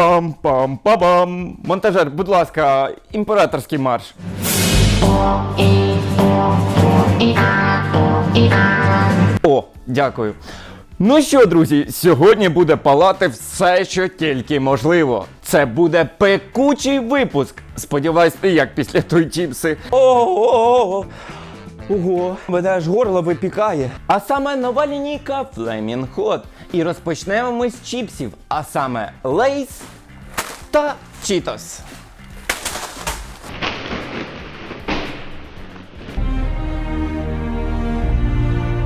Пам-пам-па-бам. Монтажер, будь ласка, імператорський марш. О, дякую. Ну що, друзі, сьогодні буде палати все, що тільки можливо. Це буде пекучий випуск. Сподіваюсь, як після той чіпси. Ого, ого, мене аж горло випікає. А саме нова лінійка Flaming Hot. І розпочнемо ми з чіпсів, а саме Lay's та Cheetos.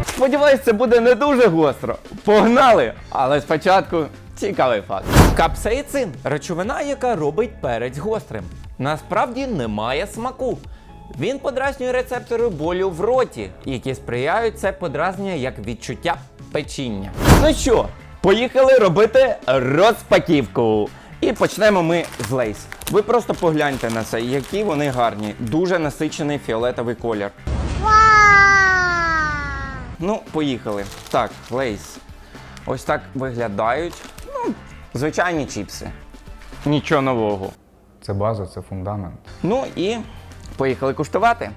Сподіваюсь, це буде не дуже гостро. Погнали! Але спочатку цікавий факт. Капсаїцин речовина, яка робить перець гострим. Насправді немає смаку. Він подразнює рецептори болю в роті, які сприяють це подразнення як відчуття печіння. Ну що, поїхали робити розпаківку. І почнемо ми з лейс. Ви просто погляньте на це, які вони гарні. Дуже насичений фіолетовий колір. Ну, поїхали. Так, лейс. Ось так виглядають. Ну, звичайні чіпси. Нічого нового. Це база, це фундамент. Ну і поїхали куштувати.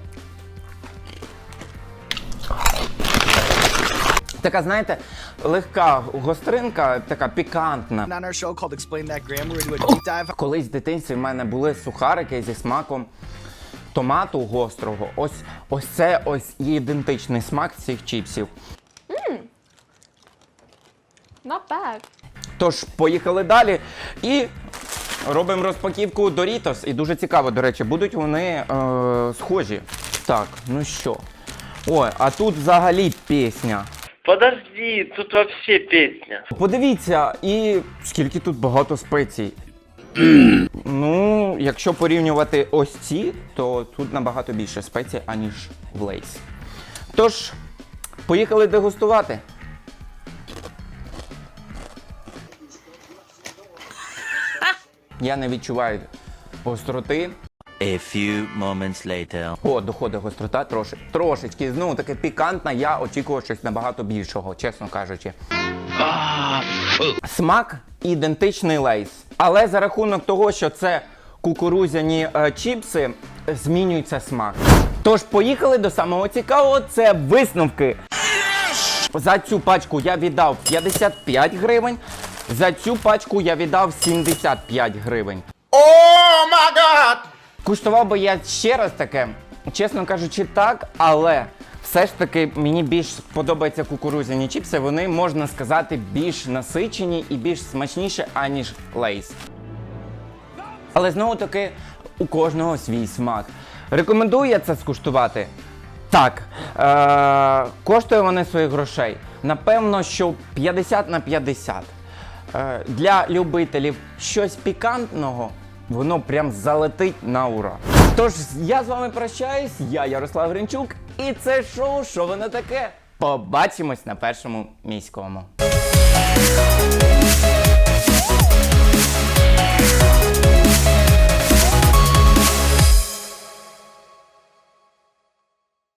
Така, знаєте, легка гостринка, така пікантна. Колись в дитинстві в мене були сухарики зі смаком томату гострого. Ось ось це ось ідентичний смак цих чіпсів. Not bad. Тож, поїхали далі і робимо розпаківку Doritos. І дуже цікаво, до речі, будуть вони е, схожі. Так, ну що. Ой, а тут взагалі пісня. Подожди, тут вообще песня. Подивіться, і скільки тут багато спецій. ну, якщо порівнювати ось ці, то тут набагато більше спецій, аніж в Лейс. Тож, поїхали дегустувати. Я не відчуваю гостроти. A few moments later. О, доходить гострота трошки, трошечки. Знову таки пікантна. Я очікував щось набагато більшого, чесно кажучи. Смак ідентичний лейс. Але за рахунок того, що це кукурузяні е, чіпси, змінюється смак. Тож поїхали до самого цікавого, це висновки. За цю пачку я віддав 55 гривень. За цю пачку я віддав 75 гривень. Куштував би я ще раз таке, чесно кажучи, так, але все ж таки мені більш подобаються кукурузяні чіпси. Вони можна сказати більш насичені і більш смачніші, аніж лейс. Але знову таки у кожного свій смак. Рекомендую я це скуштувати? Так. Е- коштує вони своїх грошей. Напевно, що 50 на 50. Е, для любителів щось пікантного, воно прям залетить на ура. Тож я з вами прощаюсь, я Ярослав Гринчук, і це шоу «Що воно таке? Побачимось на першому міському.